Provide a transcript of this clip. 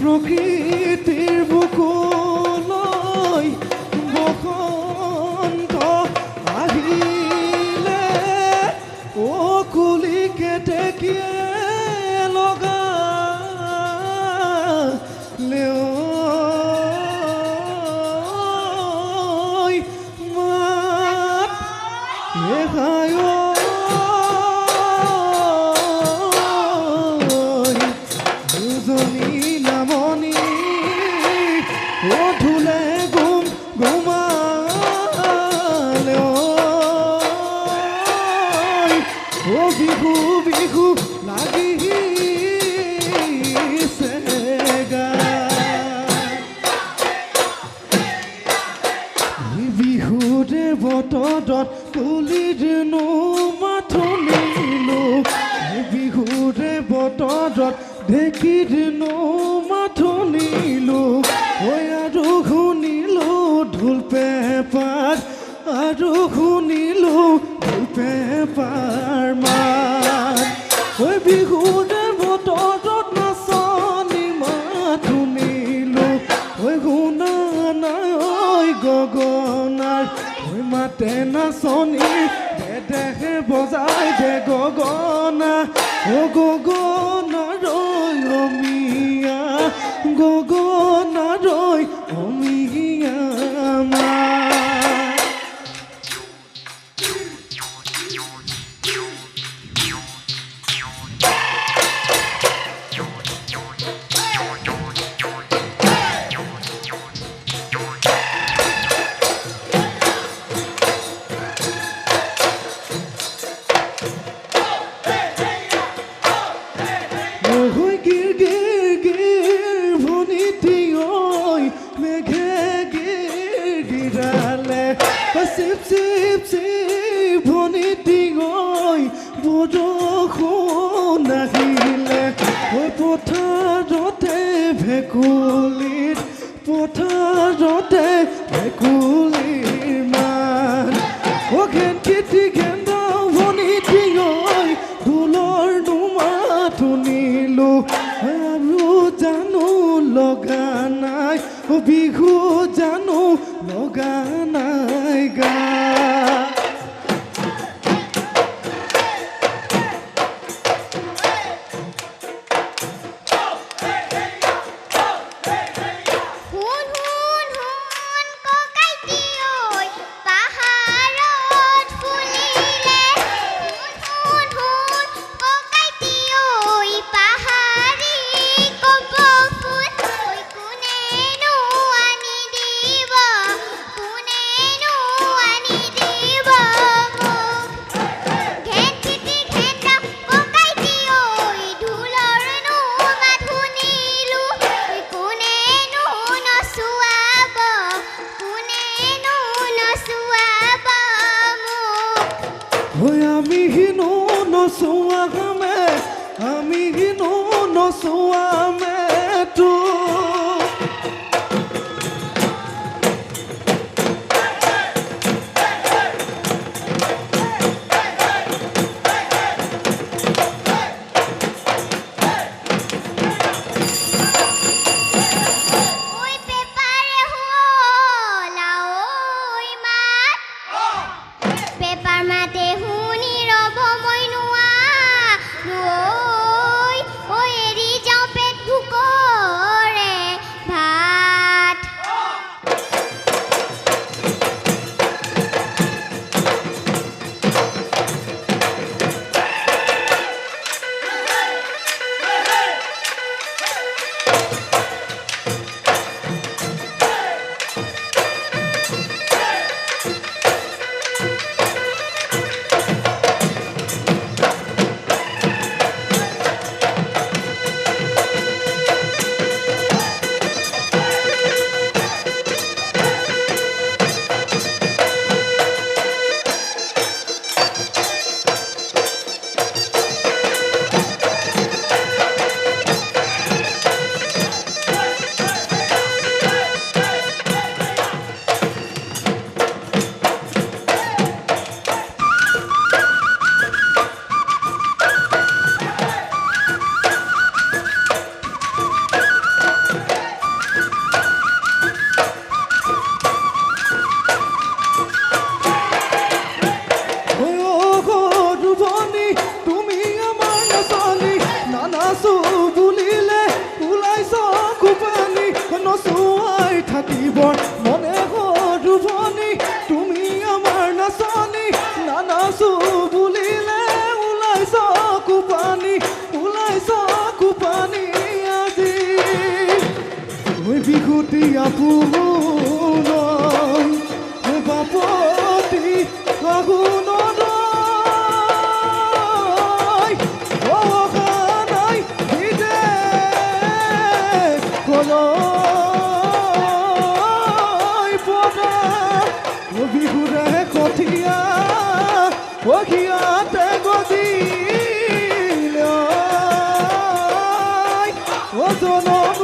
প্রকৃতির বুকুলই বকন্ত আহিলে ও কুলি কেটে কিয়ে লগা লেও মাত তটত কুলির নো মাথনিলো বিহুৰে বতৰত ঢেঁকীৰ নো মাথনিলো ঐ আৰু শুনিলো ঢোল পেপাৰ আৰু শুনিলো ঢোল পেপাৰ মাত ঐ বিহুৰে বতৰত নাচনি মাথনিলো ঐ শুনা নাই ঐ গগন মাতে নাচনি দে দেহে বজাই দে গগনা। ও গগনা ৰৈ অমিয়া গগনা ৰৈ অমিয়া পথাৰতে ভেকুলীত পথাৰতে ভেকুলীৰ মান ও ঘেন কীৰ্তি ঘেন ভনিতি ঐ ঢোলৰ নুমাত শুনিলো আৰু জানো লগা নাই বিহু জানো লগা নাই গা ঐ আমি হিনো নচোৱা মে আমি হিনো নচোৱা মে ওই নচুৱাই থাকিব মনে গৰুবনি তুমি আমাৰ নাচনি নানাচো বুলিলে ওলাইছ কোপানি ওলাইছ কোপানি আজি। ঐ বিহুতি আপোন বাপতি আগুনৰ অহানাই দেখিয়াতে গদিল। ও জনম